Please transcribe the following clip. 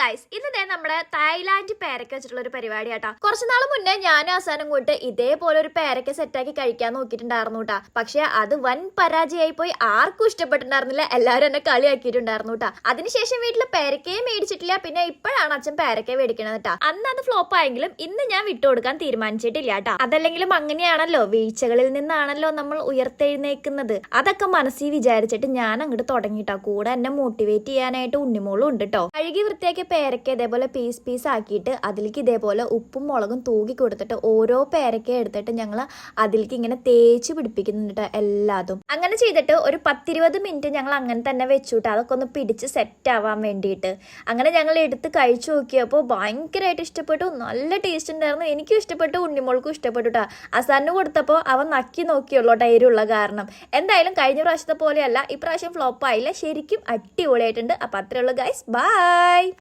Guys ഞാൻ നമ്മുടെ Thailand പേരക്ക വെച്ചിട്ടുള്ള ഒരു പരിപാടി കേട്ടോ കുറച്ച് നാൾ മുന്നേ ഞാനും അവസാനം കൂട്ട് ഇതേപോലെ ഒരു പേരക്ക സെറ്റാക്കി കഴിക്കാൻ നോക്കിയിട്ടുണ്ടായിരുന്നു കേട്ടാ പക്ഷെ അത് വൻ പരാജയമായി പോയി ആർക്കും ഇഷ്ടപ്പെട്ടിട്ടുണ്ടായിരുന്നില്ല എല്ലാവരും എന്നെ കളിയാക്കിയിട്ടുണ്ടായിരുന്നു കേട്ടാ അതിനുശേഷം വീട്ടിൽ പേരക്കയെ മേടിച്ചിട്ടില്ല പിന്നെ ഇപ്പോഴാണ് അച്ഛൻ പേരക്ക മേടിക്കണത് കേട്ടാ അന്ന് അത് ഫ്ലോപ്പ് ആയെങ്കിലും ഇന്ന് ഞാൻ വിട്ടുകൊടുക്കാൻ തീരുമാനിച്ചിട്ടില്ല കേട്ടാ അതല്ലെങ്കിലും അങ്ങനെയാണല്ലോ വീഴ്ചകളിൽ നിന്നാണല്ലോ നമ്മൾ ഉയർത്തെഴുന്നേക്കുന്നത്. അതൊക്കെ മനസ്സിൽ വിചാരിച്ചിട്ട് ഞാൻ അങ്ങോട്ട് തുടങ്ങിട്ടാ. കൂടെ എന്നെ മോട്ടിവേറ്റ് ചെയ്യാനായിട്ട് ഉണ്ണിമോളും ഉണ്ട് കേട്ടോ കഴുകി വൃത്തിയാക്കിയ പേരക്ക ഇതേപോലെ പീസ് പീസ് ആക്കിയിട്ട് അതിലേക്ക് ഇതേപോലെ ഉപ്പും മുളകും തൂക്കി കൊടുത്തിട്ട് ഓരോ പേരക്ക എടുത്തിട്ട് ഞങ്ങൾ അതിലേക്ക് ഇങ്ങനെ തേച്ച് പിടിപ്പിക്കുന്നുണ്ട് എല്ലാതും. അങ്ങനെ ചെയ്തിട്ട് ഒരു പത്തിരുപത് മിനിറ്റ് ഞങ്ങൾ അങ്ങനെ തന്നെ വെച്ചുവിട്ട് അതൊക്കെ ഒന്ന് പിടിച്ച് സെറ്റ് ആവാൻ വേണ്ടിയിട്ട്. അങ്ങനെ ഞങ്ങൾ എടുത്ത് കഴിച്ചു നോക്കിയപ്പോൾ ഭയങ്കരമായിട്ട് ഇഷ്ടപ്പെട്ടു. നല്ല ടേസ്റ്റ് ഉണ്ടായിരുന്നു. എനിക്കും ഇഷ്ടപ്പെട്ടു. ഉണ്ണിമോൾക്കും ഇഷ്ടപ്പെട്ടു കേട്ടോ അസാറിന് കൊടുത്തപ്പോൾ അവൻ നക്കി നോക്കിയുള്ളൂ ടൈരുള്ള കാരണം. എന്തായാലും കഴിഞ്ഞ പ്രാവശ്യത്തെ പോലെയല്ല. ഇപ്രാവശ്യം ഫ്ലോപ്പ് ആയില്ല. ശരിക്കും അടിപൊളിയായിട്ടുണ്ട്. അപ്പം അത്രേ ഉള്ളൂ ഗൈസ് ബൈ